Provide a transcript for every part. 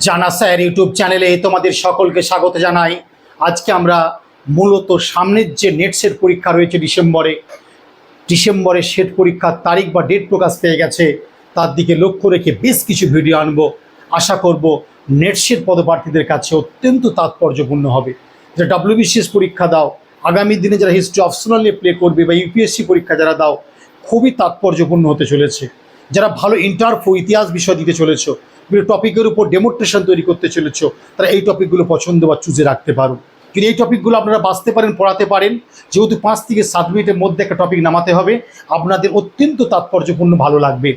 জানা sir YouTube চ্যানেলে তোমাদের সকলকে স্বাগত জানাই। আজকে আমরা মূলত সামনের যে নেট সেট পরীক্ষা রয়েছে ডিসেম্বরে ডিসেম্বরে সেট পরীক্ষার তারিখ বা ডেট প্রকাশ পেয়ে গেছে, তার দিকে লক্ষ্য রেখে বেশ কিছু ভিডিও আনব। আশা করব নেট সেট পদপ্রার্থীদের কাছে অত্যন্ত তাৎপর্যপূর্ণ হবে। যারা ডাব্লিউবিসিএস পরীক্ষা দাও, আগামী দিনে যারা হিস্ট্রি অপশনাল নিয়ে প্লে করবে বা ইউপিএসসি পরীক্ষা যারা দাও, খুবই তাৎপর্যপূর্ণ হতে চলেছে। যারা ভালো ইন্টারফো ইতিহাস বিষয় দিতে চলেছ বিভিন্ন টপিকের উপর ডেমোট্রেশন তৈরি করতে চলেছ, তারা এই টপিকগুলো পছন্দ বা চুজে রাখতে পারো। কিন্তু এই টপিকগুলো আপনারা বাঁচতে পারেন, পড়াতে পারেন। যেহেতু পাঁচ থেকে সাত মিনিটের মধ্যে একটা টপিক নামাতে হবে, আপনাদের অত্যন্ত তাৎপর্যপূর্ণ ভালো লাগবে।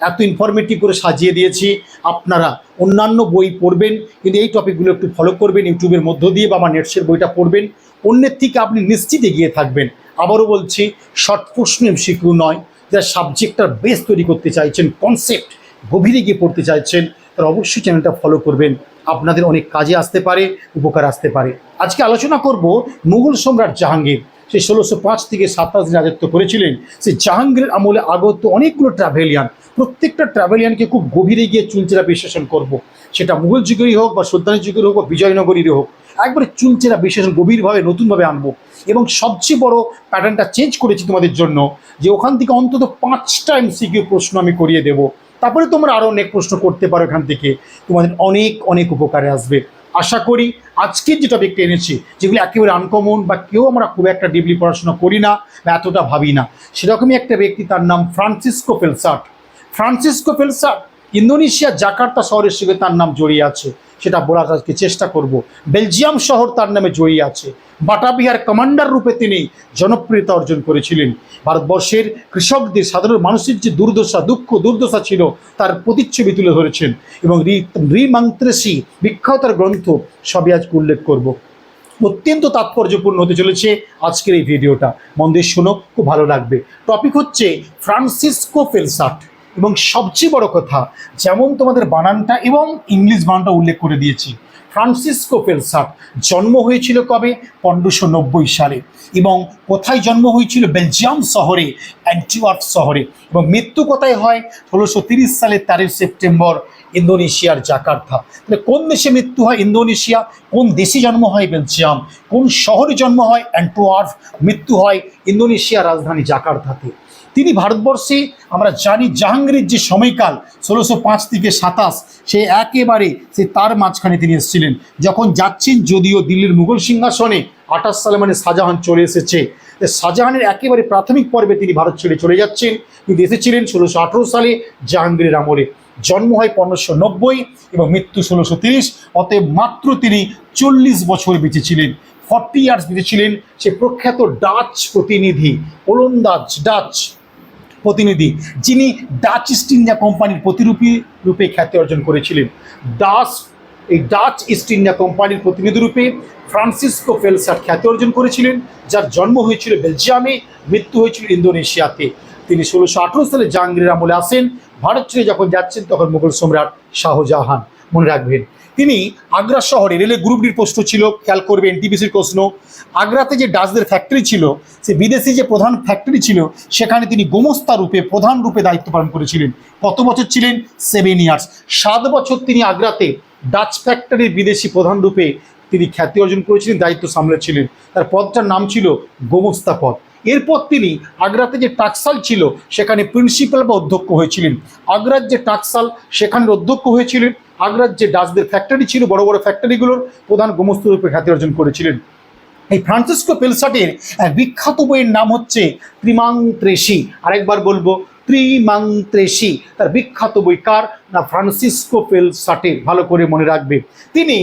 এত ইনফরমেটিভ করে সাজিয়ে দিয়েছি, আপনারা অন্যান্য বই পড়বেন, কিন্তু এই টপিকগুলো একটু ফলো করবেন ইউটিউবের মধ্য দিয়ে বা আমার নেটসের বইটা পড়বেন। অন্যের থেকে আপনি নিশ্চিত এগিয়ে থাকবেন। আবারও বলছি শর্ট প্রশ্ন এমসিকিউ নয়, যারা সাবজেক্টটার বেস তৈরি করতে চাইছেন কনসেপ্ট গভীরে গিয়ে পড়তে চাইছেন তারা অবশ্যই চ্যানেলটা ফলো করবেন। আপনাদের অনেক কাজে আসতে পারে, উপকার আসতে পারে। আজকে আলোচনা করব মুঘল সম্রাট জাহাঙ্গীর। সে ষোলোশো পাঁচ থেকে সাতাশ দিন রাজত্ব করেছিলেন। সে জাহাঙ্গীরের আমলে আগত অনেকগুলো ট্রাভেলিয়ান প্রত্যেকটা ট্রাভেলিয়ানকে খুব গভীরে গিয়ে চুলচেরা বিশ্লেষণ করব। সেটা মুঘল যুগেরই হোক বা সুলতানি যুগের হোক বা বিজয়নগরীরই হোক। একবারে চুলচেরা বিশ্লেষণ গভীরভাবে, নতুনভাবে আনব। এবং সবচেয়ে বড় প্যাটার্নটা চেঞ্জ করেছি তোমাদের জন্য যে ওখান থেকে অন্তত পাঁচটা এমসিকিউ প্রশ্ন আমি করিয়ে দেবো। তারপরে তোমরা আরও অনেক প্রশ্ন করতে পারো এখান থেকে। তোমাদের অনেক অনেক উপকারে আসবে। আশা করি আজকের যে টপিকটা এনেছি, যেগুলি একেবারে আনকমন বা কেউ আমরা খুব একটা ডিপলি পড়াশোনা করি না বা এতটা ভাবি না, সেরকমই একটা ব্যক্তি তার নাম Francisco Pelsaert Francisco Pelsaert Indonesia Jakarta শহরের সঙ্গে তার নাম জড়িয়ে আছে। সেটা বলার আজকে চেষ্টা করব। বেলজিয়াম শহর তার নামে জড়িয়ে আছে। বাটাবিহার কমান্ডার রূপে তিনি জনপ্রিয়তা অর্জন করেছিলেন। ভারতবর্ষের কৃষকদের, সাধারণ মানুষের যে দুর্দশা, দুঃখ, দুর্দশা ছিল, তার প্রতিচ্ছবি তুলে ধরেছেন এবং রিমান্ত্রেসি বিখ্যাত তার গ্রন্থ সবই আজকে উল্লেখ করব। অত্যন্ত তাৎপর্যপূর্ণ হতে চলেছে আজকের এই ভিডিওটা। মন দিয়ে শোনো, খুব ভালো লাগবে। টপিক হচ্ছে ফ্রান্সিসকো ফেলসাট। এবং সবচেয়ে বড় কথা, যেমন তোমাদের বানানটা এবং ইংলিশ বানানটা উল্লেখ করে দিয়েছি, ফ্রান্সিসকো ফেলসাট জন্ম হয়েছিল কবে? পনেরোশো নব্বই সালে। এবং কোথায় জন্ম হয়েছিল? বেলজিয়াম শহরে অ্যান্টিওয়ার্ক শহরে। এবং মৃত্যু কোথায় হয়? ষোলোশো তিরিশ সালের তেরোই সেপ্টেম্বর, ইন্দোনেশিয়ার জাকার্থা তাহলে কোন দেশে মৃত্যু হয়? ইন্দোনেশিয়া। কোন দেশে জন্ম হয়? বেলজিয়াম। কোন শহরে জন্ম হয়? অ্যান্টোয়ার্ফ মৃত্যু হয় ইন্দোনেশিয়ার রাজধানী জাকার্থাতে তিনি ভারতবর্ষে, আমরা জানি জাহাঙ্গীরের যে সময়কাল, ষোলোশো পাঁচ থেকে সাতাশ, সে একেবারে সে তার মাঝখানে তিনি এসেছিলেন। যখন যাচ্ছেন যদিও দিল্লির মুঘল সিংহাসনে, আঠাশ সালে মানে শাহজাহান চলে এসেছে। শাহজাহানের একেবারে প্রাথমিক পর্বে তিনি ভারত ছেড়ে চলে যাচ্ছেন। কিন্তু এসেছিলেন ষোলোশো আঠেরো সালে জাহাঙ্গীরের আমলে। জন্ম হয় পনেরোশো নব্বই এবং মৃত্যু ষোলোশো তিরিশ। অতএব মাত্র তিনি চল্লিশ বছর বেঁচেছিলেন। Forty years বেঁচেছিলেন। সে প্রখ্যাত ডাচ প্রতিনিধি, ওলন্দাজ ডাচ। যিনি ডাচ ইস্ট ইন্ডিয়া কোম্পানির প্রতিরূপী রূপে খ্যাতি অর্জন করেছিলেন। ডাচ এই ডাচ ইস্ট ইন্ডিয়া কোম্পানির প্রতিনিধি রূপে ফ্রান্সিসকো ফেলসার খ্যাতি অর্জন করেছিলেন, যার জন্ম হয়েছিল বেলজিয়ামে, মৃত্যু হয়েছিল ইন্দোনেশিয়াতে। তিনি ষোলোশো আঠেরো সালে জাহাঙ্গীর আমলে আসেন, ভারত ছেড়ে যখন যাচ্ছেন তখন মুঘল সম্রাট শাহজাহান। মনে রাখবেন। তিনি আগ্রা শহরে রেলের গ্রুপ ডির প্রশ্ন ছিল, খেয়াল করবে এনটিপিসির প্রশ্ন, আগ্রাতে যে ডাচদের ফ্যাক্টরি ছিল, সে বিদেশি যে প্রধান ফ্যাক্টরি ছিল, সেখানে তিনি গোমস্তা রূপে, প্রধান রূপে দায়িত্ব পালন করেছিলেন। কত বছর ছিলেন? সেভেন ইয়ার্স সাত বছর তিনি আগ্রাতে ডাচ ফ্যাক্টরির বিদেশি প্রধান রূপে তিনি খ্যাতি অর্জন করেছিলেন, দায়িত্ব সামলেছিলেন। তার পদটার নাম ছিল গোমস্তা পদ। এরপর তিনি আগ্রাতে যে টাকসাল ছিল, সেখানে প্রিন্সিপাল বা অধ্যক্ষ হয়েছিলেন। আগ্রার যে টাকসাল সেখানের অধ্যক্ষ হয়েছিলেন। আগ্রার যে ডাচদের ফ্যাক্টরি ছিল, বড় বড় ফ্যাক্টরিগুলোর প্রধান গোমস্ত রূপে খ্যাতি অর্জন করেছিলেন। এই ফ্রান্সিসকো পেলসাটের এক বিখ্যাত বইয়ের নাম হচ্ছে ত্রিমাংত্রেসি আরেকবার বলব ত্রিমাংত্রেসি তার বিখ্যাত বই কার? না, ফ্রান্সিসকো পেলসাটের, ভালো করে মনে রাখবে। তিনি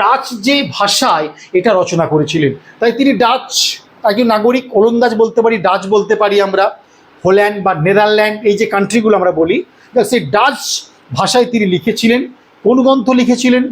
ডাচ যে ভাষায় এটা রচনা করেছিলেন। তাই তিনি ডাচ, একজন নাগরিক, ওলন্দাজ বলতে পারি, ডাচ বলতে পারি আমরা, হোল্যান্ড বা নেদারল্যান্ড, এই যে কান্ট্রিগুলো আমরা বলি সেই ডাচ ভাষায় তিনি লিখেছিলেন। কোন গ্রন্থ লিখেছিলেন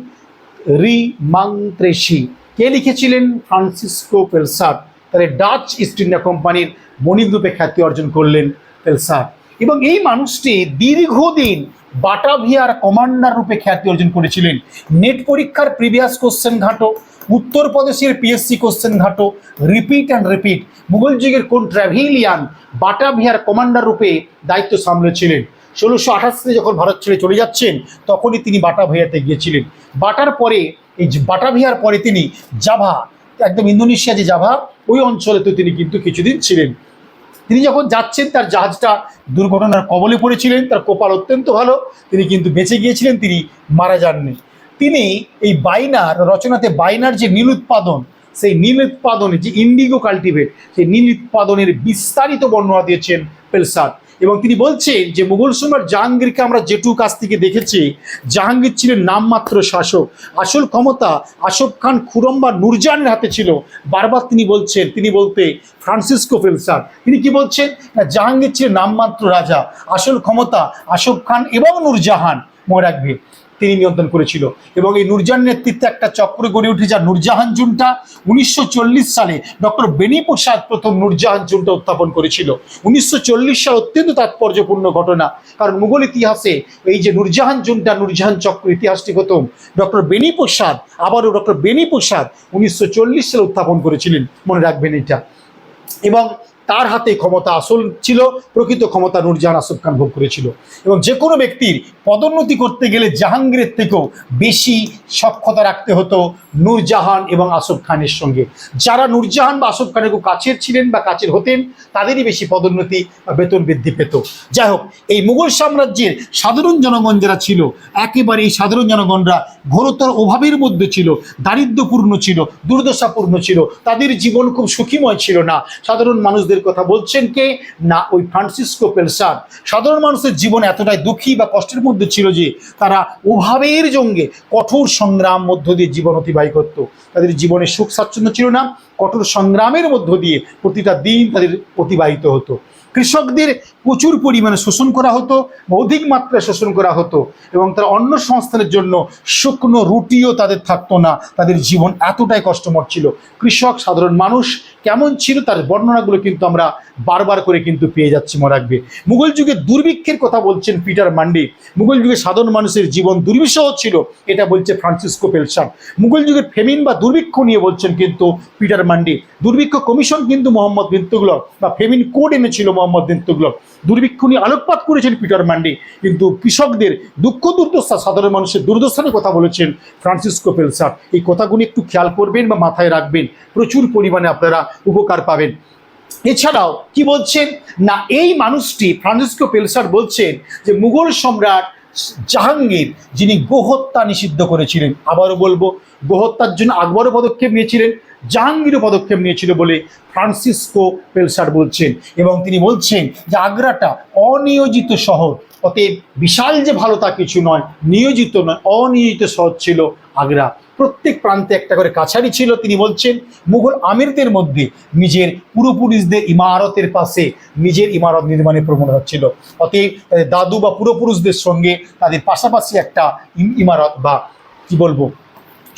রি মাংত্রেসি কে লিখেছিলেন? ফ্রান্সিসকো পেলসার্ট তাহলে ডাচ ইস্ট ইন্ডিয়া কোম্পানির মণিরূপে খ্যাতি অর্জন করলেন পেলসার্ট এবং এই মানুষটি দীর্ঘদিন বাটাভিয়ার কমান্ডার রূপে খ্যাতি অর্জন করেছিলেন। নেট পরীক্ষার প্রিভিয়াস কোশ্চেন ঘাটো, উত্তরপ্রদেশের পিএসসি কোশ্চেন ঘাটো, রিপিট অ্যান্ড রিপিট। মুঘল যুগের কোন ট্র্যাভেলিয়ান বাটাভিয়ার কমান্ডার রূপে দায়িত্ব সামলেছিলেন? ষোলোশো আঠাশ যখন ভারত ছেড়ে চলে যাচ্ছেন, তখনই তিনি বাটা ভিয়াতে গিয়েছিলেন। বাটার পরে, এই বাটা ভিয়ার পরে তিনি জাভা, একদম ইন্দোনেশিয়া যে জাভা, ওই অঞ্চলে তো তিনি কিন্তু কিছুদিন ছিলেন। তিনি যখন যাচ্ছেন, তার জাহাজটা দুর্ঘটনার কবলে পড়েছিলেন, তার কপাল অত্যন্ত ভালো, তিনি কিন্তু বেঁচে গিয়েছিলেন, তিনি মারা যাননি। তিনি এই বাইনার, রচনাতে বাইনার যে নীল উৎপাদন, সেই নীল উৎপাদনে যে ইন্ডিগো কাল্টিভেট সেই নীল উৎপাদনের বিস্তারিত বর্ণনা দিয়েছেন পেলসাদ। এবং তিনি বলছেন যে মুঘল সম্রাট জাহাঙ্গীরকে আমরা জেঠু কাছ থেকে দেখেছি, জাহাঙ্গীর ছিলেন নামমাত্র শাসক। আসল ক্ষমতা আশফ খান খুরম বা নুরজানের হাতে ছিল। বারবার তিনি বলছেন, তিনি বলতে ফ্রান্সিসকো ফেলসার। তিনি কি বলছেন? না জাহাঙ্গীর ছিলেন নামমাত্র রাজা। আসল ক্ষমতা আশফ খান এবং নুরজাহান। মনে রাখবে। তিনি নিয়ন্ত্রণ করেছিল। এবং এই নূরজাহান নেতৃত্বে একটা চক্র গড়ে উঠে যা নূরজাহান জুনটা উনিশশো চল্লিশ সালে ডক্টর বেনি প্রসাদ প্রথম নূরজাহান জুনটা উত্থাপন করেছিল। উনিশশো চল্লিশ সাল অত্যন্ত তাৎপর্যপূর্ণ ঘটনা, কারণ মুঘল ইতিহাসে এই যে নূরজাহান জুনটা নূরজাহান চক্র ইতিহাসটি প্রথম, ডক্টর বেনি প্রসাদ, আবারও ডক্টর বেনি প্রসাদ উনিশশো চল্লিশ সালে উত্থাপন করেছিলেন। মনে রাখবেন এটা। এবং তার হাতে ক্ষমতা আসল ছিল, প্রকৃত ক্ষমতা নুরজাহান আসফ খান ভোগ করেছিল। এবং যে কোনো ব্যক্তির পদোন্নতি করতে গেলে জাহাঙ্গীরের থেকেও বেশি সক্ষতা রাখতে হতো নূরজাহান এবং আসফ খানের সঙ্গে। যারা নূরজাহান বা আসফ খানের খুব কাছের ছিলেন বা কাছের হতেন, তাদেরই বেশি পদোন্নতি বা বেতন বৃদ্ধি পেত। যাই হোক, এই মুঘল সাম্রাজ্যের সাধারণ জনগণ যারা ছিল, একেবারে এই সাধারণ জনগণরা ঘোরতর অভাবের মধ্যে ছিল, দারিদ্র্যপূর্ণ ছিল, দুর্দশাপূর্ণ ছিল। তাদের জীবন খুব সুখীময় ছিল না। সাধারণ মানুষদের কথা বলছেন কে? না, ওই ফ্রান্সিসকো পেলসার। সাধারণ মানুষের জীবন এতটাই দুঃখী বা কষ্টের মধ্যে ছিল যে তারা অভাবের জঙ্গে কঠোর সংগ্রাম মধ্য দিয়ে জীবন অতিবাহিত করত। তাদের জীবনে সুখ স্বাচ্ছন্দ্য ছিল না, কঠোর সংগ্রামের মধ্য দিয়ে প্রতিটা দিন তাদের অতিবাহিত হতো। কৃষকদের প্রচুর পরিমাণে শোষণ করা হতো, অধিক মাত্রায় শোষণ করা হতো এবং তারা অন্য সংস্থানের জন্য শুকনো রুটিও তাদের থাকতো না। তাদের জীবন এতটাই কষ্টমর ছিল। কৃষক, সাধারণ মানুষ কেমন ছিল তার বর্ণনাগুলো কিন্তু আমরা বারবার করে কিন্তু পেয়ে যাচ্ছি মনে রাখবে। মুঘল যুগে দুর্ভিক্ষের কথা বলছেন পিটার মান্ডি। মুঘল যুগে সাধারণ মানুষের জীবন দুর্বিষহ ছিল, এটা বলছে ফ্রান্সিসকো পেলসান। মুঘল যুগের ফেমিন বা দুর্ভিক্ষ নিয়ে বলছেন কিন্তু পিটার মান্ডি। দুর্ভিক্ষ কমিশন কিন্তু মোহাম্মদ বিন বা ফেমিন কোড এনেছিল মোহাম্মদ বিন দুর্ভিক্ষ নিয়ে আলোকপাত করেছেন পিটার মান্ডি, কিন্তু কৃষকদের দুঃখ দুর্দশা, সাধারণ মানুষের দুর্দশার কথা বলেছেন ফ্রান্সিসকো পেলসার এই কথাগুলি একটু খেয়াল করবেন বা মাথায় রাখবেন। প্রচুর পরিমাণে আপনারা উপকার পাবেন। এছাড়াও কি বলছেন? না, এই মানুষটি ফ্রান্সিসকো পেলসার বলছেন যে মুঘল সম্রাট জাহাঙ্গীর, যিনি গোহত্যা নিষিদ্ধ করেছিলেন, আবারও বলব, গোহত্যার জন্য আকবরও পদক্ষেপ নিয়েছিলেন, জাহাঙ্গীরও পদক্ষেপ নিয়েছিল বলে ফ্রান্সিসকো পেলসার বলছেন। এবং তিনি বলছেন যে আগ্রাটা অনিয়োজিত শহর, অতএব বিশাল যে ভালো তা কিছু নয়, নিয়োজিত নয়, অনিয়োজিত শহর ছিল আগ্রা। প্রত্যেক প্রান্তে একটা করে কাছারি ছিল, তিনি বলছেন, মুঘল আমিরদের মধ্যে নিজের পূর্বপুরুষদের ইমারতের পাশে নিজের ইমারত নির্মাণের প্রবণতা ছিল অতএব দাদু বা পূর্বপুরুষদের সঙ্গে তাদের পাশাপাশি একটা ইমারত বা কি বলব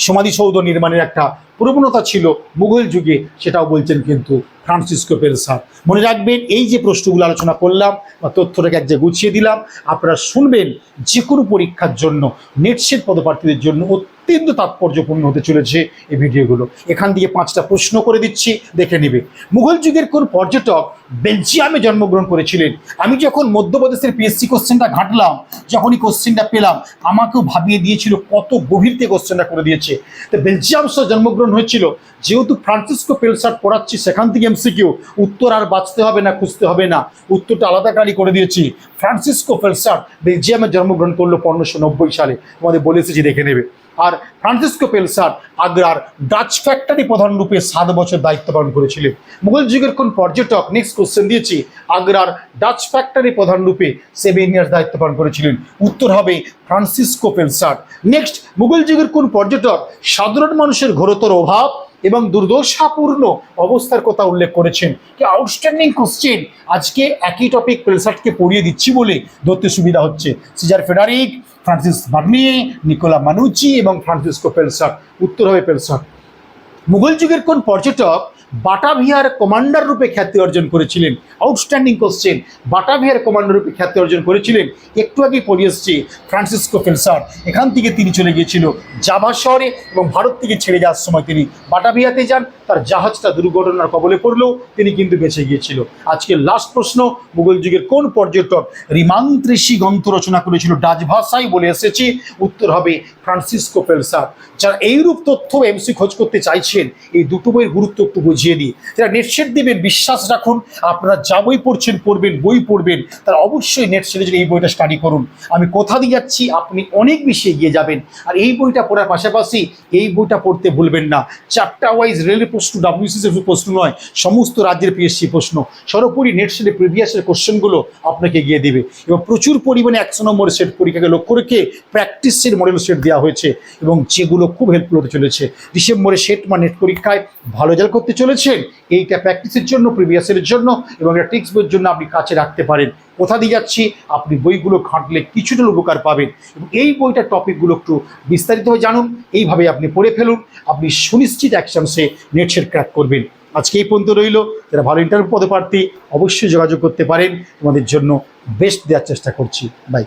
সমাধিসৌধ নির্মাণের একটা প্রবণতা ছিল মুঘল যুগে, সেটাও বলছেন কিন্তু ফ্রান্সিসকো পেলসার। মনে রাখবেন, এই যে প্রশ্নগুলো আলোচনা করলাম বা তথ্যটাকে এক জায়গায় গুছিয়ে দিলাম, আপনারা শুনবেন যে কোনো পরীক্ষার জন্য নেটসেট পদপ্রার্থীদের জন্য অত্যন্ত তাৎপর্যপূর্ণ হতে চলেছে এই ভিডিওগুলো। এখান থেকে পাঁচটা প্রশ্ন করে দিচ্ছি, দেখে নেবে। মুঘল যুগের কোন পর্যটক বেলজিয়ামে জন্মগ্রহণ করেছিলেন? আমি যখন মধ্যপ্রদেশের পিএসসি কোশ্চেনটা ঘাটলাম, যখনই কোশ্চেনটা পেলাম, আমাকেও ভাবিয়ে দিয়েছিল কত গভীর থেকে কোশ্চেনটা করে দিয়েছে। তো বেলজিয়াম সহ জন্মগ্রহণ হয়েছিল, যেহেতু ফ্রান্সিসকো পেলসার পড়াচ্ছি, সেখান থেকে এমসিকিউ উত্তর আর বাঁচতে হবে না, খুঁজতে হবে না। উত্তরটা আলাদা কারি করে দিয়েছি। ফ্রান্সিসকো পেলসার বেলজিয়ামে জন্মগ্রহণ করল পনেরোশো সালে। তোমাদের বলে এসেছি, দেখে নেবে। আর ফ্রান্সিসকো পেলসার আগ্রার ডাচ ফ্যাক্টরি প্রধান রূপে সাত বছর দায়িত্ব পালন করেছিলেন। মুঘল যুগের কোন পর্যটক নেক্সট কোশ্চেন দিয়েছি, আগ্রার ডাচ ফ্যাক্টরি প্রধান রূপে সেভেন ইয়ার্স দায়িত্ব পালন করেছিলেন। উত্তর হবে ফ্রান্সিসকো পেলসার। নেক্সট মুঘল যুগের কোন পর্যটক সাধারণ মানুষের ঘোরতর অভাব এবং দুর্দশাপূর্ণ অবস্থার কথা উল্লেখ করেছেন? কি আউটস্ট্যান্ডিং কোশ্চেন আজকে একই টপিক পেলসার্টকে পড়িয়ে দিচ্ছি বলে ধরতে সুবিধা হচ্ছে। Caesar Frederick Francis Bernier Niccolao Manucci এবং ফ্রান্সিসকো পেলসক উত্তর হবে পেলসার্ট মুঘল যুগের কোন পর্যটক বাটাভিয়ার কমান্ডার রূপে খ্যাতি অর্জন করেছিলেন? আউটস্ট্যান্ডিং কোশ্চেন বাটাভিয়ার কমান্ডার রূপে খ্যাতি অর্জন করেছিলেন? একটু আগে পড়ে এসছি ফ্রান্সিসকো ফেলসার। এখান থেকে তিনি চলে গিয়েছিল জাভা শহরে এবং ভারত থেকে ছেড়ে যাওয়ার সময় তিনি বাটাভিয়াতে যান। তার জাহাজটা দুর্ঘটনার কবলে পড়লেও তিনি কিন্তু বেঁচে গিয়েছিল। আজকের লাস্ট প্রশ্ন, মুঘল যুগের কোন পর্যটক রিমান্ত্রেসি গ্রন্থ রচনা করেছিল? ডাচ ভাষায় বলে এসেছি, উত্তর হবে ফ্রান্সিসকো ফেলসার। যারা এইরূপ তথ্য এমসি খোঁজ করতে চাইছেন এই দুটো বইয়ের গুরুত্ব একটু বুঝিয়ে দিই যারা নেটসেট দেবেন, বিশ্বাস রাখুন, আপনারা যা বই পড়ছেন, পড়বেন, বই পড়বেন, তারা অবশ্যই নেট সিরিজের এই বইটা স্টাডি করুন। আমি কোথা দিয়ে যাচ্ছি, আপনি অনেক বেশি এগিয়ে যাবেন। আর এই বইটা পড়ার পাশাপাশি এই বইটা পড়তে ভুলবেন না। চারটা ওয়াইজ রেলের প্রশ্ন ডাব্লিউসিসির প্রশ্ন নয়, সমস্ত রাজ্যের পিএসসি প্রশ্ন, সর্বোপরি নেট সেটে প্রিভিয়াসের কোশ্চেনগুলো আপনাকে এগিয়ে দেবে। এবং প্রচুর পরিমাণে একশো নম্বরের সেট পরীক্ষাকে লক্ষ্য রেখে প্র্যাকটিসের মডেল সেট দেওয়া হয়েছে এবং যেগুলো খুব হেল্পফুল হতে চলেছে। ডিসেম্বরে সেট বা নেট পরীক্ষায় ভালো রেজাল্ট করতে চলেছেন। এইটা প্র্যাকটিসের জন্য প্রিভিয়াসের জন্য এবং একটা টিক্স বইয়ের জন্য আপনি কাছে রাখতে পারেন। কোথা দিয়ে যাচ্ছি? আপনি বইগুলো ঘাঁটলে কিছুটা উপকার পাবেন। এবং এই বইটার টপিকগুলো একটু বিস্তারিতভাবে জানুন। এইভাবে আপনি পড়ে ফেলুন। আপনি সুনিশ্চিত অ্যাকশনসে নেট সেট ক্র্যাক করবেন। আজকে এই পর্যন্ত রইল। যারা ভালো ইন্টারভিউ পদপ্রার্থী, অবশ্যই যোগাযোগ করতে পারেন। তোমাদের জন্য বেস্ট দেওয়ার চেষ্টা করছি। বাই